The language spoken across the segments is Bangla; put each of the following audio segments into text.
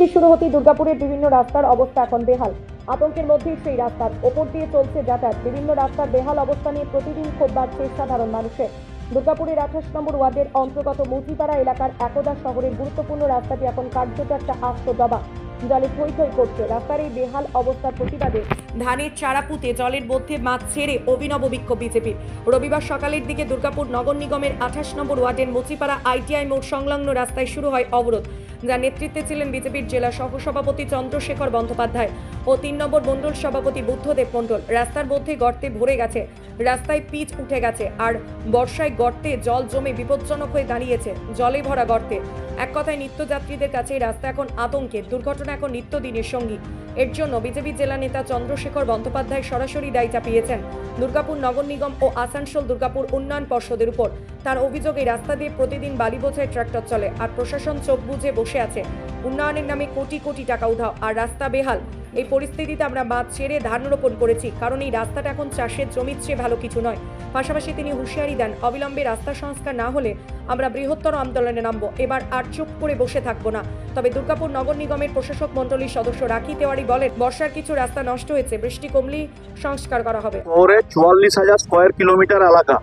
বৃষ্টি শুরু হতেই দুর্গাপুরের বিভিন্ন রাস্তার অবস্থা এখন বেহাল। আতঙ্কের মধ্যেই সেই রাস্তার ওপর দিয়ে চলছে যাতায়াত। বিভিন্ন রাস্তার বেহাল অবস্থা নিয়ে প্রতিদিন ক্ষোভ বাড়ছে সাধারণ মানুষের। দুর্গাপুরের আঠাশ নম্বর ওয়ার্ডের অন্তর্গত মুচিপাড়া এলাকার একদা শহরের গুরুত্বপূর্ণ রাস্তাটি এখন কার্যত একটা আস্ত দবা জলে থই থই করছে। রাস্তার এই বেহাল অবস্থার প্রতিবাদে ধানের চারা পুঁতে জলের মধ্যে মাছ ছেড়ে অভিনব বিক্ষোভ বিজেপির। রবিবার সকালের দিকে দুর্গাপুর নগর নিগমের আঠাশ নম্বর ওয়ার্ডের মুচিপাড়া আইটিআই মোড় সংলগ্ন রাস্তায় শুরু হয় অবরোধ। যার নেতৃত্বে ছিলেন বিজেপির জেলা সহসভাপতি চন্দ্রশেখর বন্দ্যোপাধ্যায় ও তিন নম্বর মণ্ডল সভাপতি বুদ্ধদেব মণ্ডল। রাস্তার মধ্যে গর্তে ভরে গেছে, রাস্তায় পিচ উঠে গেছে, আর বর্ষায় গর্তে জল জমে বিপজ্জনক হয়ে দাঁড়িয়েছে জলে ভরা গর্তে। এক কথায় নিত্যযাত্রীদের কাছে রাস্তা এখন আতঙ্কের। দুর্ঘটনা এখন নিত্যদিনের সঙ্গী। এর জন্য বিজেপি জেলা নেতা চন্দ্রশেখর বন্দ্যোপাধ্যায় সরাসরি দায়ী চাপিয়েছেন দুর্গাপুর নগর নিগম ও আসানসোল দুর্গাপুর উন্নয়ন পর্ষদের উপর। তার অভিযোগ, এই রাস্তা দিয়ে প্রতিদিন বালি বোঝায় ট্রাক্টর চলে, আর প্রশাসন চোখ বুঝে বসে আছে। উন্নয়নের নামে কোটি কোটি টাকা উধাও। আর রাস্তা বেহাল। এই পরিস্থিতিতে আমরা মাছ ছেড়ে ধান রোপণ করেছি। কারণ এই রাস্তাটা এখন চাষের জমির চেয়ে ভালো কিছু নয়। পাশাপাশি তিনি হুঁশিয়ারি দেন, অবিলম্বে রাস্তা সংস্কার না হলে আমরা বৃহত্তর আন্দোলনে নামবো। এবার আর চুপ করে বসে থাকব না। তবে দুর্গাপুর নগর নিগমের প্রশাসক মণ্ডলীর সদস্য রাখি তেওয়ারি বলেন, বর্ষার কিছু রাস্তা নষ্ট হয়েছে, বৃষ্টি কমলেই সংস্কার করা হবে। চুয়াল্লিশ হাজার স্কোয়ার কিলোমিটার এলাকা।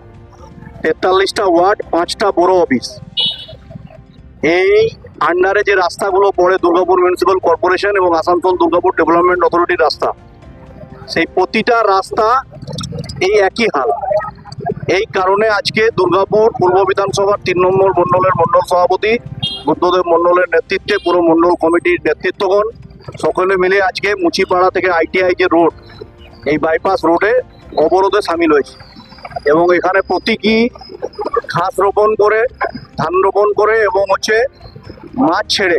তেতাল্লিশটা ওয়ার্ড, পাঁচটা বড় অফিস এই আন্ডারে যে রাস্তাগুলো পড়ে দুর্গাপুর মিউনিসিপ্যাল কর্পোরেশন এবং আসানসোল দুর্গাপুর ডেভেলপমেন্ট অথরিটির রাস্তা, সেই প্রতিটা রাস্তা এই একই হাল। এই কারণে আজকে দুর্গাপুর পূর্ব বিধানসভার তিন নম্বর মণ্ডলের মণ্ডল সভাপতি, বুদ্ধদেব মণ্ডলের নেতৃত্বে পুরো মণ্ডল কমিটির নেতৃত্বগণ, সকলে মিলে আজকে মুচিপাড়া থেকে আইটিআই যে রোড, এই বাইপাস রোডে অবরোধে সামিল হয়েছে। এবং এখানে প্রতীকী ঘাস রোপণ করে, ধান রোপণ করে এবং হচ্ছে মাছ ছেড়ে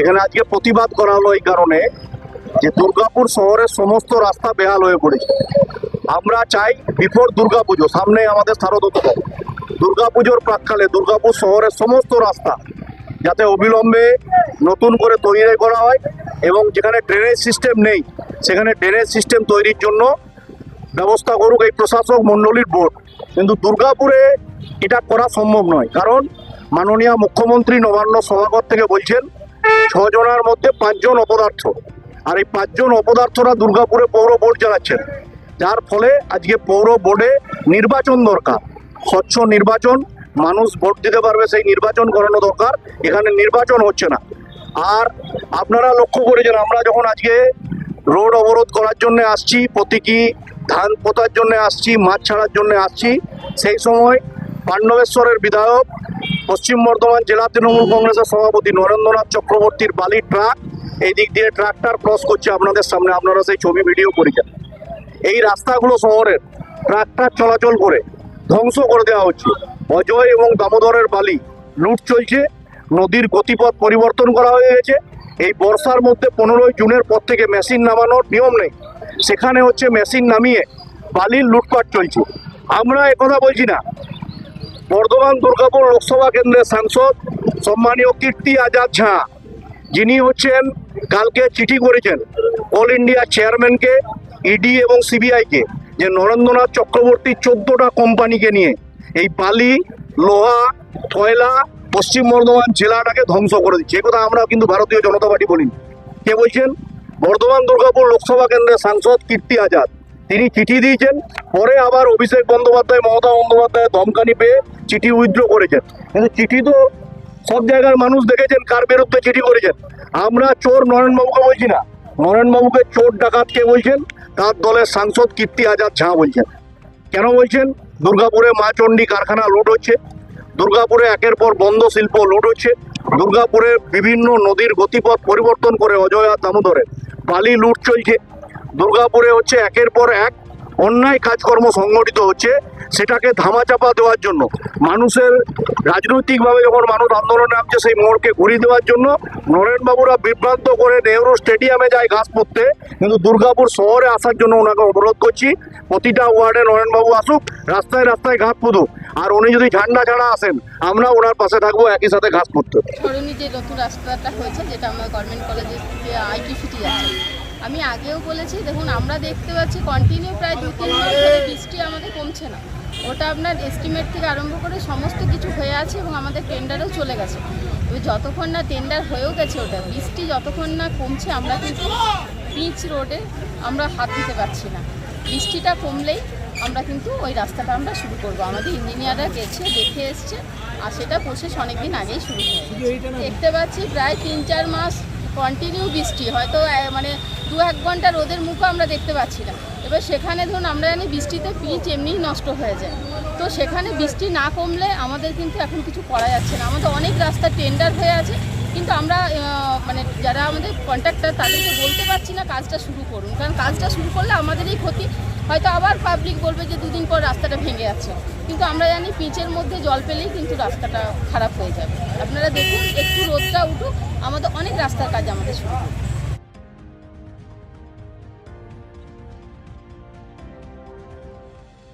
এখানে আজকে প্রতিবাদ করা হলো এই কারণে যে দুর্গাপুর শহরের সমস্ত রাস্তা বেহাল হয়ে পড়েছে। আমরা চাই বিফোর দুর্গাপুজো সামনে আমাদের শারদোৎসব। দুর্গাপুজোর প্রাককালে দুর্গাপুর শহরের সমস্ত রাস্তা যাতে অবিলম্বে নতুন করে তৈরি করা হয় এবং যেখানে ড্রেনেজ সিস্টেম নেই, সেখানে ড্রেনেজ সিস্টেম তৈরির জন্য ব্যবস্থা করুক এই প্রশাসক মণ্ডলীর বোর্ড। কিন্তু দুর্গাপুরে এটা করা সম্ভব নয়। কারণ মাননীয় মুখ্যমন্ত্রী নবান্ন সভাগর থেকে বলছেন, ছজনের মধ্যে পাঁচজন অপদার্থ। আর এই পাঁচজন অপদার্থরা দুর্গাপুরে পৌর বোর্ড চালাচ্ছেন যার ফলে আজকে পৌর বোর্ডে নির্বাচন দরকার। স্বচ্ছ নির্বাচন, মানুষ ভোট দিতে পারবে, সেই নির্বাচন করানো দরকার। এখানে নির্বাচন হচ্ছে না। আর আপনারা লক্ষ্য করেছেন, আমরা যখন আজকে রোড অবরোধ করার জন্য আসছি, প্রতীকী ধান পোতার জন্য আসছি, মাছ ছাড়ার জন্য আসছি, সেই সময় পাণ্ডবেশ্বরের বিধায়ক পশ্চিম বর্ধমান জেলা তৃণমূল কংগ্রেসের সভাপতি নরেন্দ্রনাথ চক্রবর্তীর বালির ট্রাক। এই দিক দিয়ে ট্রাক্টর ক্রস করছে আপনাদের সামনে, আপনারা সেই ছবি, ভিডিও করেছেন এই রাস্তাগুলো শহরের, ট্রাক্টর চলাচল করে ধ্বংস করে দেওয়া হচ্ছে। অজয় এবং দামোদরের বালি লুট চলছে, নদীর গতিপথ পরিবর্তন করা হয়ে গেছে। এই বর্ষার মধ্যে পনেরোই জুনের পর থেকে মেশিন নামানোর নিয়ম নেই। সেখানে হচ্ছে মেশিন নামিয়ে বালির লুটপাট চলছে। আমরা একথা বলছি না। বর্ধমান দুর্গাপুর লোকসভা কেন্দ্রের সাংসদ সম্মানীয় কীর্তি আজাদ ঝা, যিনি হচ্ছেন কালকে চিঠি করেছেন অল ইন্ডিয়া চেয়ারম্যানকে, ইডি এবং সিবিআইকে যে নরেন্দ্রনাথ চক্রবর্তী চোদ্দোটা কোম্পানিকে নিয়ে এই বালি, লোহা কয়লা পশ্চিম বর্ধমান জেলাটাকে ধ্বংস করে দিচ্ছে। এ কথা আমরা কিন্তু ভারতীয় জনতা পার্টি বলিনি। কে বলছেন? বর্ধমান দুর্গাপুর লোকসভা কেন্দ্রের সাংসদ কীর্তি আজাদ। তিনি চিঠি দিয়েছেন, পরে আবার অভিষেক বন্দ্যোপাধ্যায়, মমতা বন্দ্যোপাধ্যায় ধমকানি পেয়ে চিঠি উইথড্র করেছেন। কিন্তু চিঠি তো সব জায়গার মানুষ দেখেছেন কার বিরুদ্ধে চিঠি করেছেন। আমরা চোর নরেনবাবুকে বলছি না। নরেনবাবুকে চোর ডাকাত কে বলছেন? তার দলের সাংসদ কীর্তি আজাদ ঝা বলছেন। কেন বলছেন? দুর্গাপুরে মা চণ্ডী কারখানা লুট হচ্ছে। দুর্গাপুরে একের পর বন্ধ শিল্প লুট হচ্ছে। দুর্গাপুরে বিভিন্ন নদীর গতিপথ পরিবর্তন করে অজয় দামোদরে বালি লুট চলছে। দুর্গাপুরে হচ্ছে একের পর এক অন্যায় কাজকর্ম সংগঠিত হচ্ছে, সেটাকে ধামাচাপা দেওয়ার জন্য। মানুষের রাজনৈতিকভাবে যখন মানুষ আন্দোলনে নামছে, সেই মোড়কে ঘুরিয়ে দেওয়ার জন্য নরেনবাবুরা বিভ্রান্ত করে নেহরু স্টেডিয়ামে যায় ঘাস পড়তে কিন্তু দুর্গাপুর শহরে আসার জন্য ওনাকে অনুরোধ করছি, প্রতিটা ওয়ার্ডে নরেনবাবু আসুক, রাস্তায় রাস্তায় ঘাস পুঁতুক আর উনি যদি ঝান্ডা ছাড়া আসেন, আমরা ওনার পাশে থাকব, একই সাথে ঘাস পুঁততে। যে নতুন রাস্তাটা হয়েছে, যেটা গভর্নমেন্ট কলেজের যে আইটি সিটি আছে আমি আগেও বলেছি, দেখুন, আমরা দেখতে পাচ্ছি কন্টিনিউ প্রায় দু তিন মাস ধরে বৃষ্টি আমাদের কমছে না। ওটা আপনার এস্টিমেট থেকে আরম্ভ করে সমস্ত কিছু হয়ে আছে এবং আমাদের টেন্ডারেও চলে গেছে। এবার যতক্ষণ না টেন্ডার হয়েও গেছে ওটা, বৃষ্টি যতক্ষণ না কমছে, আমরা কিন্তু পিচ রোডে আমরা হাত দিতে পারছি না। বৃষ্টিটা কমলেই আমরা কিন্তু ওই রাস্তাটা আমরা শুরু করব। আমাদের ইঞ্জিনিয়াররা গেছে, দেখে এসছে, আর সেটা প্রসেস অনেকদিন আগেই শুরু হয়ে গেছে দেখতে পাচ্ছি প্রায় তিন চার মাস কন্টিনিউ বৃষ্টি। হয়তো মানে দু এক ঘণ্টা রোদের মুখও আমরা দেখতে পাচ্ছি না। এবার সেখানে ধরুন আমরা জানি বৃষ্টিতে পিচ এমনিই নষ্ট হয়ে যায়। তো সেখানে বৃষ্টি না কমলে আমাদের কিন্তু এখন কিছু করা যাচ্ছে না। আমাদের অনেক রাস্তা টেন্ডার হয়ে আছে। কিন্তু আমরা মানে যারা আমাদের কন্ট্রাক্টর তাদেরকে বলতে পারছি না কাজটা শুরু করুন। কারণ কাজটা শুরু করলে আমাদেরই ক্ষতি। হয়তো আবার পাবলিক বলবে যে দুদিন পর রাস্তাটা ভেঙে যাচ্ছে। কিন্তু আমরা জানি পিচের মধ্যে জল পেলেই কিন্তু রাস্তাটা খারাপ হয়ে যাবে। আপনারা দেখুন, একটু রোদটা উঠুক, আমাদের অনেক রাস্তার কাজ আমাদের শুরু।